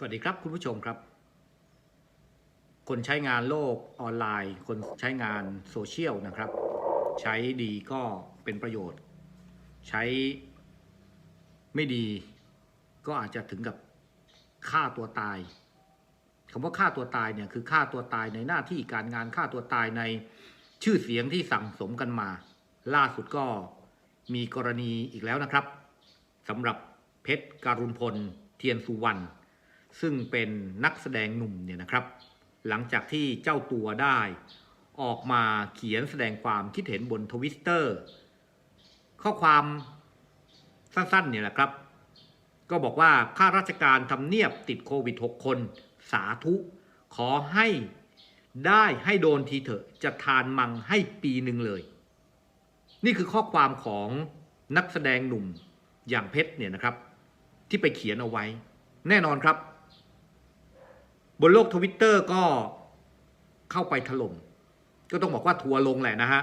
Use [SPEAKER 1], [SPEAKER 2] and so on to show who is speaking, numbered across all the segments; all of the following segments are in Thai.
[SPEAKER 1] สวัสดีครับคุณผู้ชมครับ คนใช้งานโลกออนไลน์ คนใช้งานโซเชียลนะครับ ใช้ดีก็เป็นประโยชน์ ใช้ไม่ดีก็อาจจะถึงกับฆ่าตัวตายคำว่าฆ่าตัวตายเนี่ยคือฆ่าตัวตายในหน้าที่การงานฆ่าตัวตายในชื่อเสียงที่สั่งสมกันมา ล่าสุดก็มีกรณีอีกแล้วนะครับสำหรับเพชรการุณพล เทียนสุวรรณ ซึ่งเป็นนักแสดงหนุ่มเนี่ยนะครับ หลังจากที่เจ้าตัวได้ ออกมาเขียนแสดงความคิดเห็นบนทวิตเตอร์ ข้อความสั้นๆเนี่ยแหละครับ ก็บอกว่าข้าราชการทำเนียบติดโควิด 6 คน สาธุ ขอให้ได้ให้โดนทีเถอะจะทานมังให้ปีหนึ่งเลย นี่คือข้อความของนักแสดงหนุ่มอย่างเพชรเนี่ยนะครับ ที่ไปเขียนเอาไว้ แน่นอนครับ บนโลกทวิตเตอร์ก็เข้าไปถล่ม ก็ต้องบอกว่าทัวร์ลงแหละนะฮะ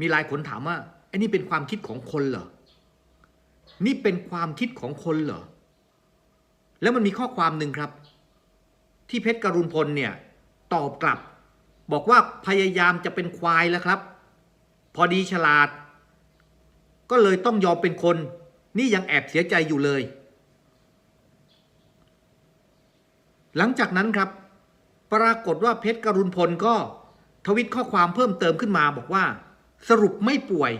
[SPEAKER 1] มีหลายคนถามว่าไอ้นี่เป็นความคิดของคนเหรอ นี่เป็นความคิดของคนเหรอ แล้วมันมีข้อความหนึ่งครับ ที่เพชรกรุณพลเนี่ย ตอบกลับ บอกว่าพยายามจะเป็นควายแล้วครับ พอดีฉลาด ก็เลยต้องยอมเป็นคน นี่ยังแอบเสียใจอยู่เลย หลังจากนั้นครับ ปรากฏว่าเพชรกรุณพลก็ทวิตข้อความเพิ่มเติมขึ้นมาบอกว่า สรุปไม่ป่วย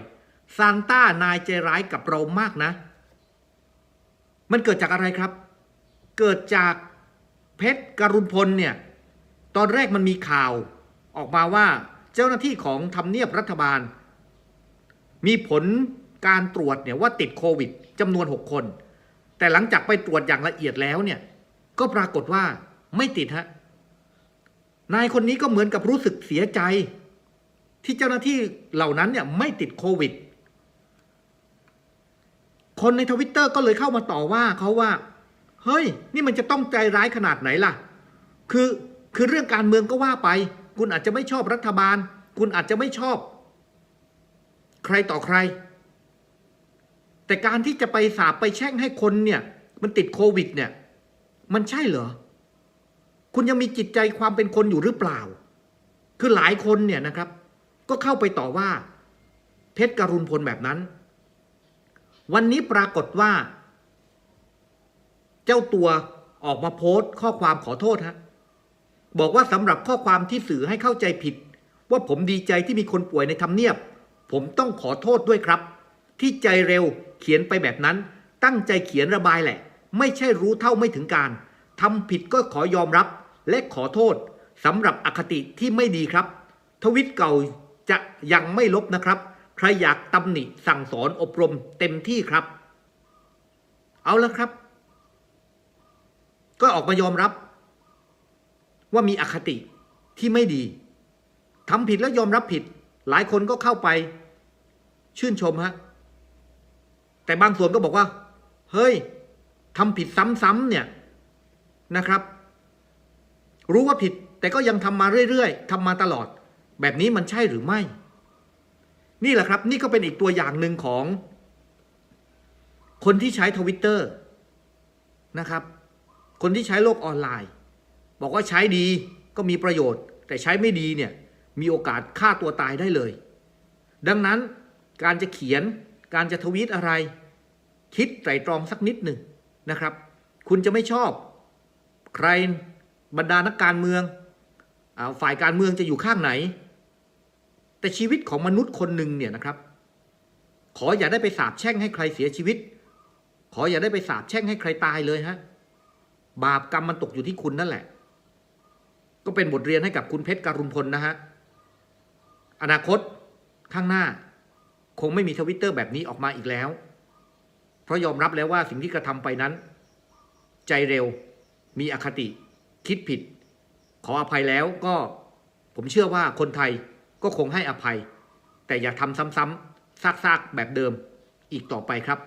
[SPEAKER 1] ซานต้านายใจร้ายกับเรามากนะ มันเกิดจากอะไรครับ เกิดจากเพชรกรุณพลเนี่ยตอนแรกมันมีข่าวออกมาว่าเจ้าหน้าที่ของทำเนียบรัฐบาล มีผลการตรวจเนี่ยว่าติดโควิดจำนวน 6 คน แต่หลังจากไปตรวจอย่างละเอียดแล้วเนี่ย ก็ปรากฏว่าไม่ติดฮะนายคนนี้ก็เหมือนกับรู้สึกเสียใจ ที่เจ้าหน้าที่เหล่านั้นเนี่ยไม่ติดโควิด คนในทวิตเตอร์ก็เลยเข้ามาต่อว่าเขาว่า เฮ้ย นี่มันจะต้องใจร้ายขนาดไหนล่ะ คือคือเรื่องการเมืองก็ว่าไป คุณอาจจะไม่ชอบรัฐบาล คุณอาจจะไม่ชอบ ใครต่อใคร แต่การที่จะไปสาบไปแช่งให้คนเนี่ย มันติดโควิดเนี่ย มันใช่เหรอ คุณยังมีจิตใจความเป็นคนอยู่หรือเปล่า คือหลายคนเนี่ยนะครับ ก็เข้าไปต่อว่า เพชรกรุณพลแบบนั้น วันนี้ปรากฏว่า เจ้าตัวออกมาโพสต์ข้อความขอโทษฮะบอกว่าสำหรับข้อความที่สื่อให้เข้าใจผิด ว่าผมดีใจที่มีคนป่วยในทำเนียบ ผมต้องขอโทษด้วยครับ ที่ใจเร็วเขียนไปแบบนั้น ตั้งใจเขียนระบายแหละ ไม่ใช่รู้เท่าไม่ถึงการทำผิดก็ขอยอมรับและขอโทษสำหรับอคติที่ไม่ดีครับ ทวิตเก่าจะยังไม่ลบนะครับ ใครอยากตำหนิสั่งสอนอบรมเต็มที่ครับ เอาละครับ ก็ออกมายอมรับ ว่ามีอคติที่ไม่ดีทำผิดแล้วยอมรับผิด หลายคนก็เข้าไป ชื่นชมฮะแต่บางส่วนก็บอกว่า เฮ้ย ทำผิดซ้ำๆเนี่ยนะครับ รู้ว่าผิดแต่ก็ยังทำมาเรื่อยๆทำมาตลอด แบบนี้มันใช่หรือไม่ นี่แหละครับ นี่ก็เป็นอีกตัวอย่างหนึ่งของ คนที่ใช้ทวิตเตอร์นะครับ คนที่ใช้โลกออนไลน์ บอกว่าใช้ดีก็มีประโยชน์ แต่ใช้ไม่ดีเนี่ยมีโอกาสฆ่าตัวตายได้เลย ดังนั้นการจะเขียนการจะทวีตอะไร คิดไตรตรองสักนิดหนึ่ง นะครับ คุณจะไม่ชอบ ใครบรรดานักการเมืองอาฝ่ายการเมืองจะอยู่ข้างไหน แต่ชีวิตของมนุษย์คนหนึ่งเนี่ยนะครับ ขออย่าได้ไปสาบแช่งให้ใครเสียชีวิต ขออย่าได้ไปสาบแช่งให้ใครตายเลยฮะบาปกรรมมันตกอยู่ที่คุณนั่นแหละ ก็เป็นบทเรียนให้กับคุณเพชรการุณพลนะฮะอนาคตข้างหน้า คงไม่มีทวิตเตอร์แบบนี้ออกมาอีกแล้ว ราะยอมรับแล้วว่าสิ่งที่กระทำไปนั้น ใจเร็วมีอคติ คิดผิด ขออภัยแล้วก็ผมเชื่อว่าคนไทยก็คงให้อภัย แต่อย่าทำซ้ำๆซากๆแบบเดิมอีกต่อไปครับ